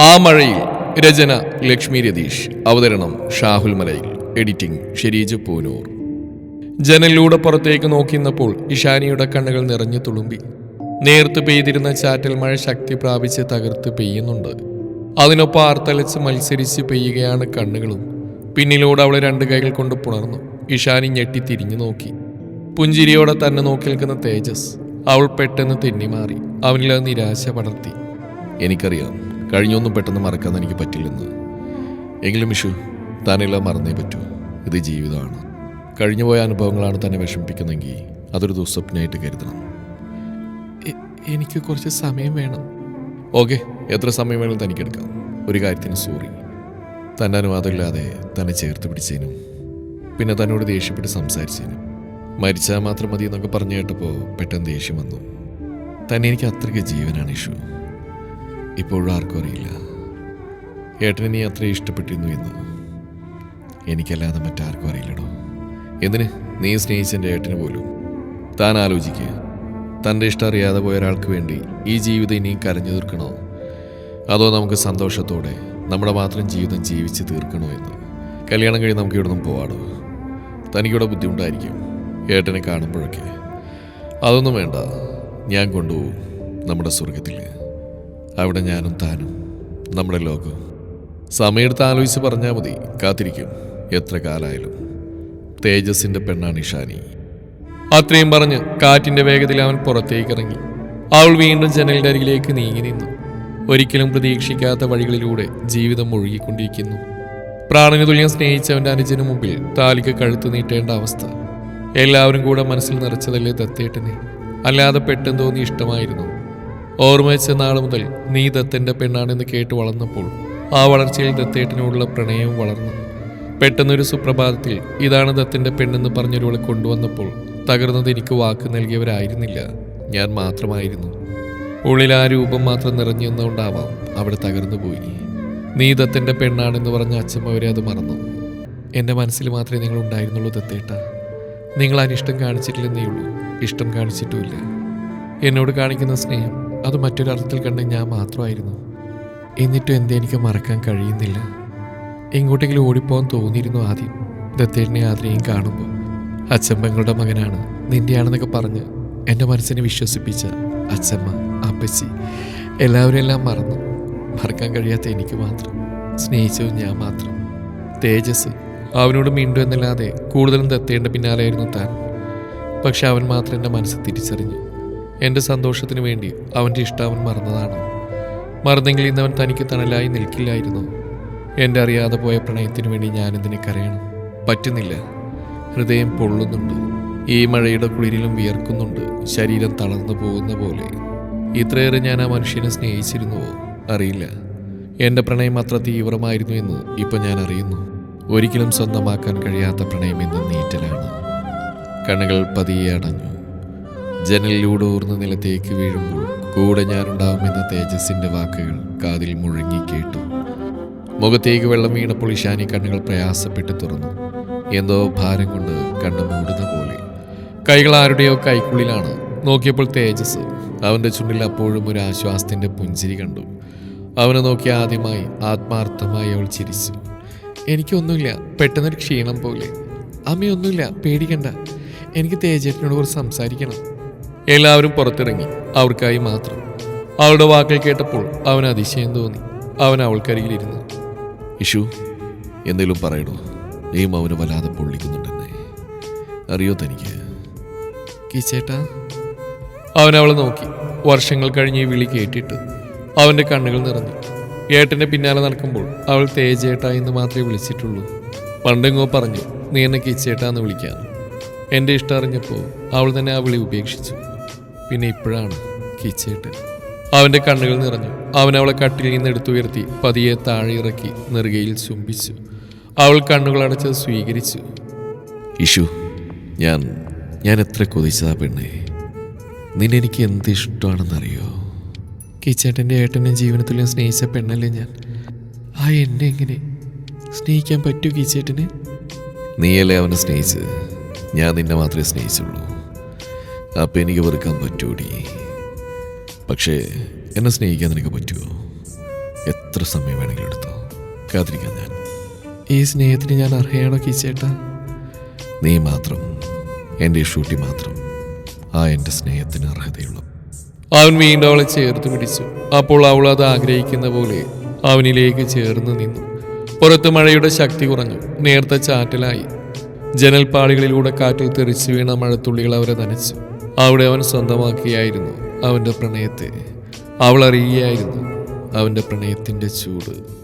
ആ മഴയിൽ രചന ലക്ഷ്മി രതീഷ് അവതരണം ഷാഹുൽ മലയിൽ എഡിറ്റിംഗ് ഷെരീജ് പൂനൂർ. ജനലിലൂടെ പുറത്തേക്ക് നോക്കിയിരുന്നപ്പോൾ ഇഷാനിയുടെ കണ്ണുകൾ നിറഞ്ഞു തുളുമ്പി. നേർത്ത് പെയ്തിരുന്ന ചാറ്റൽ മഴ ശക്തി പ്രാപിച്ച് തകർത്ത് പെയ്യുന്നുണ്ട്. അതിനൊപ്പം ആർത്തലച്ച് മത്സരിച്ച് പെയ്യുകയാണ് കണ്ണുകളും. പിന്നിലൂടെ അവളെ രണ്ട് കൈകൾ കൊണ്ട് പുണർന്നു. ഇഷാനി ഞെട്ടി തിരിഞ്ഞു നോക്കി. പുഞ്ചിരിയോടെ തന്നെ നോക്കി നിൽക്കുന്ന തേജസ് അവൾ പെട്ടെന്ന് തെന്നിമാറി. അവനിൽ അത് നിരാശ പടർത്തി. എനിക്കറിയാം. കഴിഞ്ഞൊന്നും പെട്ടെന്ന് മറക്കാൻ എനിക്ക് പറ്റില്ലെന്ന്. എങ്കിലും ഇഷു താനെല്ലാം മറന്നേ പറ്റൂ. ഇത് ജീവിതമാണ്. കഴിഞ്ഞുപോയ അനുഭവങ്ങളാണ് തന്നെ വിഷമിപ്പിക്കുന്നെങ്കിൽ അതൊരു ദുസ്വപ്നമായിട്ട് കരുതണം. എനിക്ക് കുറച്ച് സമയം വേണം. ഓക്കെ എത്ര സമയം വേണമെങ്കിലും തനിക്കെടുക്കാം ഒരു കാര്യത്തിന് സോറി. തന്റെ അനുവാദമില്ലാതെ തന്നെ ചേർത്ത് പിടിച്ചതിനും പിന്നെ തന്നോട് ദേഷ്യപ്പെട്ട് സംസാരിച്ചതിനും. മരിച്ചാൽ മാത്രം മതി എന്നൊക്കെ പറഞ്ഞു കേട്ടപ്പോൾ പെട്ടെന്ന് ദേഷ്യം വന്നു. തന്നെ എനിക്ക് അത്രയ്ക്ക് ജീവനാണ് ഇഷു ഇപ്പോഴും ആർക്കും അറിയില്ല. ഏട്ടനെ നീ അത്രയും ഇഷ്ടപ്പെട്ടിരുന്നു എന്ന്. എനിക്കല്ലാതെ മറ്റാർക്കും അറിയില്ലടോ. എന്തിന്? നീ സ്നേഹിച്ച എന്റെ ഏട്ടന് പോലും. താൻ ആലോചിക്കുക തന്റെ ഇഷ്ടം അറിയാതെ പോയ ഒരാൾക്ക് വേണ്ടി ഈ ജീവിതം ഇനിയും കരഞ്ഞു തീർക്കണോ? അതോ നമുക്ക് സന്തോഷത്തോടെ നമ്മുടെ മാത്രം ജീവിതം ജീവിച്ച് തീർക്കണോ എന്ന്. കല്യാണം കഴിഞ്ഞ് നമുക്ക് ഇവിടെ നിന്ന് പോവാടോ. തനിക്കിവിടെ ബുദ്ധിമുട്ടായിരിക്കും ഏട്ടനെ കാണുമ്പോഴൊക്കെ. അതൊന്നും വേണ്ട. ഞാൻ കൊണ്ടുപോകും നമ്മുടെ സ്വർഗത്തിൽ അവിടെ ഞാനും താനും നമ്മുടെ ലോകം. സമയമെടുത്ത് ആലോചിച്ച് പറഞ്ഞാൽ മതി കാത്തിരിക്കും എത്ര കാലായാലും. തേജസിന്റെ പെണ്ണാണ് ഇഷാനി. അത്രയും പറഞ്ഞ് കാറ്റിന്റെ വേഗത്തിൽ അവൻ പുറത്തേക്ക് ഇറങ്ങി അവൾ വീണ്ടും ജനലിന്റെ അരികിലേക്ക് നീങ്ങി നിന്നു. ഒരിക്കലും പ്രതീക്ഷിക്കാത്ത വഴികളിലൂടെ ജീവിതം ഒഴുകിക്കൊണ്ടിരിക്കുന്നു പ്രാണന തുല്യം സ്നേഹിച്ചവന്റെ അനുജന് മുമ്പിൽ താലിക്ക് കഴുത്ത് നീട്ടേണ്ട അവസ്ഥ. എല്ലാവരും കൂടെ മനസ്സിൽ നിറച്ചതല്ലേ ദത്തേട്ടനെ? അല്ലാതെ പെട്ടെന്ന് തോന്നി ഇഷ്ടമായിരുന്നു. ഓർമ്മ വെച്ച നാൾ മുതൽ നീ ദത്തന്റെ പെണ്ണാണെന്ന് കേട്ട് വളർന്നപ്പോൾ ആ വളർച്ചയിൽ ദത്തേട്ടനോടുള്ള പ്രണയവും വളർന്നു. പെട്ടെന്നൊരു സുപ്രഭാതത്തിൽ ഇതാണ് ദത്തന്റെ പെണ്ണെന്ന് പറഞ്ഞൊരുവളെ കൊണ്ടുവന്നപ്പോൾ തകർന്നത് എനിക്ക് വാക്ക് നൽകിയവരായിരുന്നില്ല. ഞാൻ മാത്രമായിരുന്നു. ഉള്ളിൽ ആ രൂപം മാത്രം നിറഞ്ഞു നിന്നുകൊണ്ടാവാം അവിടെ തകർന്നു പോയി. നീ ദത്തന്റെ പെണ്ണാണെന്ന് പറഞ്ഞ അച്ഛമ്മവരെ അത് മറന്നു. എന്റെ മനസ്സിൽ മാത്രമേ നിങ്ങൾ ഉണ്ടായിരുന്നുള്ളൂ ദത്തേട്ട. നിങ്ങൾ അനിഷ്ടം കാണിച്ചിട്ടില്ലെന്നേ ഉള്ളൂ. ഇഷ്ടം കാണിച്ചിട്ടുമില്ല. എന്നോട് കാണിക്കുന്ന സ്നേഹം അത് മറ്റൊരർത്ഥത്തിൽ കണ്ട ഞാൻ മാത്രമായിരുന്നു. എന്നിട്ടും എന്തേ എനിക്ക് മറക്കാൻ കഴിയുന്നില്ല. എങ്ങോട്ടെങ്കിലും ഓടിപ്പോകാൻ തോന്നിയിരുന്നു ആദ്യം. ദത്തേടിനെ ആദ്രയും കാണുമ്പോൾ അച്ഛമ്മങ്ങളുടെ മകനാണ്. നിന്റെയാണെന്നൊക്കെ പറഞ്ഞ് എന്റെ മനസ്സിനെ വിശ്വസിപ്പിച്ച അച്ഛമ്മ അപ്പച്ചി എല്ലാവരും എല്ലാം മറന്നു. മറക്കാൻ കഴിയാത്ത എനിക്ക് മാത്രം സ്നേഹിച്ചതും ഞാൻ മാത്രം. തേജസ് അവനോട് മിണ്ടു എന്നല്ലാതെ കൂടുതലും ദത്തേണ്ട പിന്നാലെയായിരുന്നു താൻ. പക്ഷെ അവൻ മാത്രം എന്റെ മനസ്സ് തിരിച്ചറിഞ്ഞു. എന്റെ സന്തോഷത്തിന് വേണ്ടി അവന്റെ ഇഷ്ടാവൻ മറന്നതാണ്. മറന്നെങ്കിൽ ഇന്നവൻ തനിക്ക് തണലായി നിൽക്കില്ലായിരുന്നു. എന്റെ അറിയാതെ പോയ പ്രണയത്തിന് വേണ്ടി ഞാനിതിനെ കരയണം? പറ്റുന്നില്ല. ഹൃദയം പൊള്ളുന്നുണ്ട്. ഈ മഴയുടെ കുളിരിലും വിയർക്കുന്നുണ്ട്. ശരീരം തളർന്നു പോകുന്ന പോലെ. ഇത്രയേറെ ഞാൻ ആ മനുഷ്യനെ സ്നേഹിച്ചിരുന്നുവോ? അറിയില്ല. എന്റെ പ്രണയം അത്ര തീവ്രമായിരുന്നു എന്ന് ഇപ്പം ഞാൻ അറിയുന്നു. ഒരിക്കലും സ്വന്തമാക്കാൻ കഴിയാത്ത പ്രണയം എന്ന നീറ്റലാണ്. കണ്ണുകൾ പതിയെ അടഞ്ഞു. ജനലിലൂടെ ഊർന്ന നിലത്തേക്ക് വീഴുമ്പോൾ കൂടെ ഞാനുണ്ടാവുമെന്ന തേജസിന്റെ വാക്കുകൾ കാതിൽ മുഴങ്ങി കേട്ടു. മുഖത്തേക്ക് വെള്ളം വീണപ്പോൾ ഇഷാനി കണ്ണുകൾ പ്രയാസപ്പെട്ട് തുറന്നു. എന്തോ ഭാരം കൊണ്ട് കണ്ണ് മൂടുന്ന പോലെ. കൈകൾ ആരുടെയോ കൈക്കുള്ളിലാണ്. നോക്കിയപ്പോൾ തേജസ്. അവന്റെ ചുണ്ടിൽ അപ്പോഴും ഒരു ആശ്വാസത്തിന്റെ പുഞ്ചിരി കണ്ടു. അവനെ നോക്കി ആദ്യമായി ആത്മാർത്ഥമായി അവൾ ചിരിച്ചു. എനിക്കൊന്നുമില്ല പെട്ടെന്നൊരു ക്ഷീണം പോലെ. അമ്മയൊന്നുമില്ല പേടിക്കണ്ട. എനിക്ക് തേജേട്ടനോട് കുറച്ച് സംസാരിക്കണം. എല്ലാവരും പുറത്തിറങ്ങി അവർക്കായി മാത്രം. അവളുടെ വാക്കൾ കേട്ടപ്പോൾ അവൻ അതിശയം തോന്നി. അവൻ അവൾക്കരികിലിരുന്നു. ഇഷു എന്തെങ്കിലും പറയണോ ഈ അവന് വല്ലാതെ പൊള്ളിക്കുന്നുണ്ടെന്നേ. അറിയോ തനിക്ക്? കിച്ചേട്ടാ. അവൻ അവളെ നോക്കി. വർഷങ്ങൾ കഴിഞ്ഞ് ഈ വിളി കേട്ടിട്ട് അവന്റെ കണ്ണുകൾ നിറഞ്ഞു. ഏട്ടന്റെ പിന്നാലെ നടക്കുമ്പോൾ അവൾ തേജേട്ട എന്ന് മാത്രമേ വിളിച്ചിട്ടുള്ളൂ. പണ്ടെങ്ങോ പറഞ്ഞു നീ എന്നെ കിച്ചേട്ട എന്ന് വിളിക്കാൻ എന്റെ ഇഷ്ടം അറിഞ്ഞപ്പോൾ അവൾ തന്നെ ആ വിളി ഉപേക്ഷിച്ചു. പിന്നെ ഇപ്പോഴാണ് കിച്ചേട്ട്. അവന്റെ കണ്ണുകൾ നിറഞ്ഞു. അവൻ അവളെ കട്ടിലിൽ നിന്ന് എടുത്തുയർത്തി പതിയെ താഴെ ഇറക്കി നെറുകയിൽ ചുംബിച്ചു. അവൾ കണ്ണുകൾ അടച്ച് സ്വീകരിച്ചു. ഇഷു ഞാൻ ഞാൻ എത്ര കൊതിച്ചതാ പെണ്ണേ. നിന്നെനിക്ക് എന്ത് ഇഷ്ടമാണെന്നറിയോ? കിച്ചേട്ടന്റെ ഏട്ടനെ ജീവനത്തിൽ സ്നേഹിച്ച പെണ്ണല്ലേ ഞാൻ. ആ എന്നെ എങ്ങനെ സ്നേഹിക്കാൻ പറ്റൂ കിച്ചേട്ടന്? നീയല്ലേ അവനെ സ്നേഹിച്ചത്? ഞാൻ നിന്നെ മാത്രമേ സ്നേഹിച്ചുള്ളൂ. അപ്പം എനിക്ക് വെറുക്കാൻ പറ്റൂടി. പക്ഷേ എന്നെ സ്നേഹിക്കാൻ നിനക്ക് പറ്റുമോ എത്ര സമയം വേണമെങ്കിലും എടുത്തോ? കാത്തിരിക്കാൻ ഞാൻ. ഈ സ്നേഹത്തിന് ഞാൻ അർഹയാണോ കീച്ചേട്ടാ? നീ മാത്രം എന്റെ ഷൂട്ടി മാത്രം ആ എന്റെ സ്നേഹത്തിന് അർഹതയുള്ളൂ. അവൻ വീണ്ടും അവളെ ചേർത്ത് പിടിച്ചു. അപ്പോൾ അവൾ അത് ആഗ്രഹിക്കുന്ന പോലെ അവനിലേക്ക് ചേർന്ന് നിന്നു. പുറത്ത് മഴയുടെ ശക്തി കുറഞ്ഞു. നേർത്ത ചാറ്റലായി. ജനൽപ്പാളികളിലൂടെ കാറ്റിൽ തെറിച്ചു വീണ മഴത്തുള്ളികൾ അവരെ നനച്ചു. അവിടെ അവൻ സ്വന്തമാക്കിയായിരുന്നു അവന്റെ പ്രണയത്തെ. അവൾ അറിയുകയായിരുന്നു അവന്റെ പ്രണയത്തിന്റെ ചൂട്.